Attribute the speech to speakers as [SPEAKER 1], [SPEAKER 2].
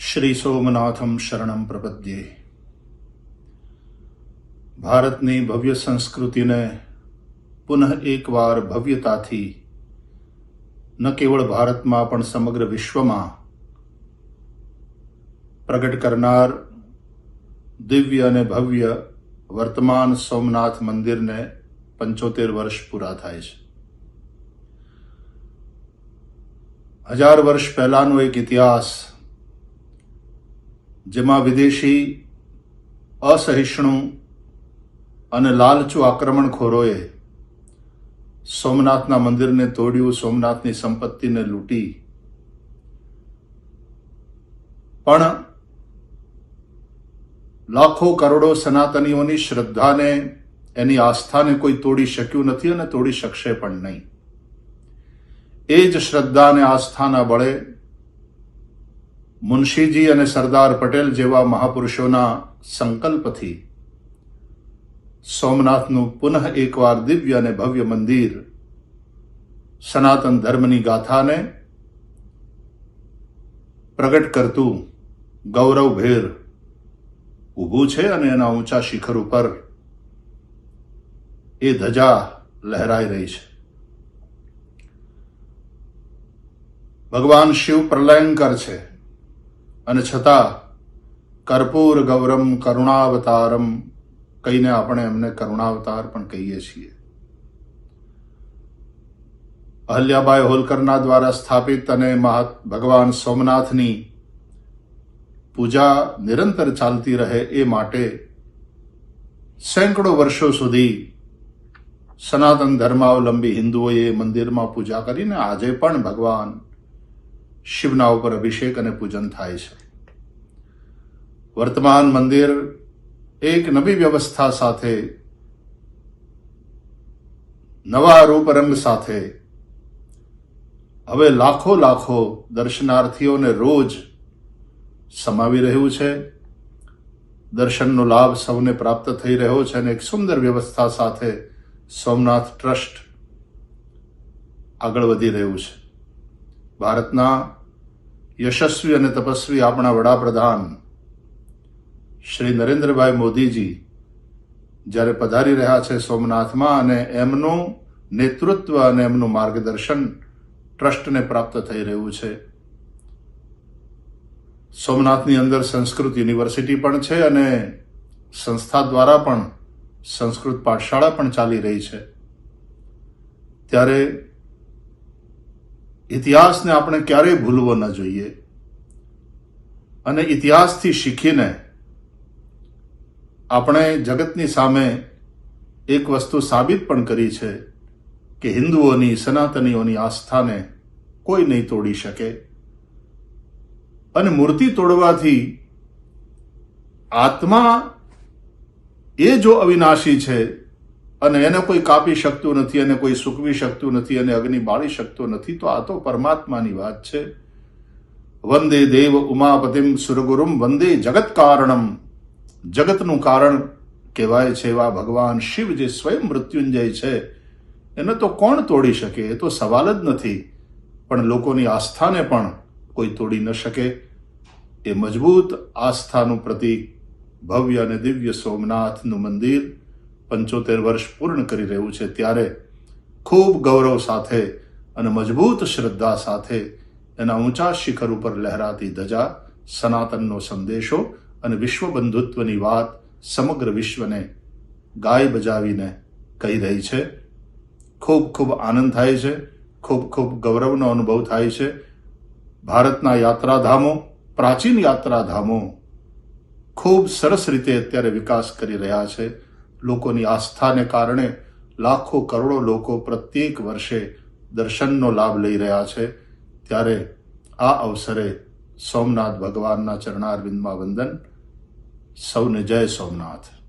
[SPEAKER 1] શ્રી સોમનાથમ શરણમ પ્રપદ્યે ભારતની ભવ્ય સંસ્કૃતિને પુનઃ એકવાર ભવ્યતાથી ન કેવળ ભારતમાં પણ સમગ્ર વિશ્વમાં પ્રગટ કરનાર દિવ્ય અને ભવ્ય વર્તમાન સોમનાથ મંદિરને પંચોતેર વર્ષ પૂરા થાય છે હજાર વર્ષ પહેલાનો એક ઇતિહાસ જેમાં વિદેશી અસહિષ્ણુ અને લાલચુ આક્રમણખોરોએ સોમનાથના મંદિરને તોડ્યું, સોમનાથની સંપત્તિને લૂંટી. પણ લાખો કરોડો સનાતનીઓની શ્રદ્ધાને, એની આસ્થાને કોઈ તોડી શક્યું નથી અને તોડી શકશે પણ નહીં. એ જ શ્રદ્ધા અને આસ્થાના બળે મુનશીજી અને સરદાર પટેલ જેવા મહાપુરુષોના સંકલ્પથી સોમનાથનું પુનઃ એકવાર દિવ્ય અને ભવ્ય મંદિર સનાતન ધર્મની ગાથાને પ્રગટ કરતું ગૌરવભેર ઊભું છે અને એના ઊંચા શિખર ઉપર એ ધજા લહેરાઈ રહી છે. ભગવાન શિવ પ્રલયંકર છે. અને છતાં કર્પૂર ગૌરમ કરુણાવતારમ કહીને આપણે એમને કરુણાવતાર પણ કહીએ છીએ. અહલ્યાબાઈ હોલકરના દ્વારા સ્થાપિત અને મહા ભગવાન સોમનાથની પૂજા નિરંતર ચાલતી રહે એ માટે સેંકડો વર્ષો સુધી સનાતન ધર્માવલંબી હિન્દુઓએ મંદિરમાં પૂજા કરીને આજે પણ ભગવાન શિવના ઉપર અભિષેક અને પૂજન થાય છે. વર્તમાન મંદિર એક નવી વ્યવસ્થા સાથે, નવા રૂપરંગ સાથે. હવે લાખો લાખો દર્શનાર્થીઓને રોજ સમાવી રહ્યું છે. દર્શનનો લાભ સૌને પ્રાપ્ત થઈ રહ્યો છે અને એક સુંદર વ્યવસ્થા સાથે સોમનાથ ટ્રસ્ટ આગળ વધી રહ્યું છે. ભારતના યશસ્વી અને તપસ્વી આપણા વડાપ્રધાન શ્રી નરેન્દ્રભાઈ મોદીજી જ્યારે પધારી રહ્યા છે સોમનાથમાં અને એમનું નેતૃત્વ અને એમનું માર્ગદર્શન ટ્રસ્ટને પ્રાપ્ત થઈ રહ્યું છે. સોમનાથની અંદર સંસ્કૃત યુનિવર્સિટી પણ છે અને સંસ્થા દ્વારા પણ સંસ્કૃત પાઠશાળા પણ ચાલી રહી છે. ત્યારે ઇતિહાસને આપણે ક્યારેય ભૂલવો ન જોઈએ. અને ઇતિહાસથી શીખીને આપણે જગતની સામે એક વસ્તુ સાબિત પણ કરી છે કે હિન્દુઓની, સનાતનીઓની આસ્થાને કોઈ નહીં તોડી શકે. અને મૂર્તિ તોડવાથી આત્મા એ જો અવિનાશી છે અને એને કોઈ કાપી શકતું નથી અને કોઈ સૂકવી શકતું નથી અને અગ્નિ બાળી શકતો નથી, તો આ તો પરમાત્માની વાત છે. વંદે દેવ ઉમાપતિમ સુરગુરુમ વંદે જગત કારણમ. જગતનું કારણ કહેવાય છે એવા ભગવાન શિવ જે સ્વયં મૃત્યુંજય છે, એને તો કોણ તોડી શકે? એ તો સવાલ જ નથી. પણ લોકોની આસ્થાને પણ કોઈ તોડી ન શકે. એ મજબૂત આસ્થાનું પ્રતીક ભવ્ય અને દિવ્ય સોમનાથનું મંદિર પંચોતેર વર્ષ પૂર્ણ કરી રહ્યું છે. ત્યારે ખૂબ ગૌરવ સાથે અને મજબૂત શ્રદ્ધા સાથે એના ઊંચા શિખર ઉપર લહેરાતી ધજા, સનાતનનો સંદેશો અને વિશ્વ બંધુત્વની વાત સમગ્ર વિશ્વને ગાય બજાવીને કહી રહી છે. ખૂબ ખૂબ આનંદ થાય છે. ખૂબ ખૂબ ગૌરવનો અનુભવ થાય છે. ભારતના યાત્રાધામો, પ્રાચીન યાત્રાધામો ખૂબ સરસ રીતે અત્યારે વિકાસ કરી રહ્યા છે. લોકોની આસ્થાને કારણે લાખો કરોડો લોકો પ્રત્યેક વર્ષે દર્શનનો લાભ લઈ રહ્યા છે. ત્યારે આ અવસરે સોમનાથ ભગવાનના ચરણારવિંદમાં વંદન સૌને જય સોમનાથ.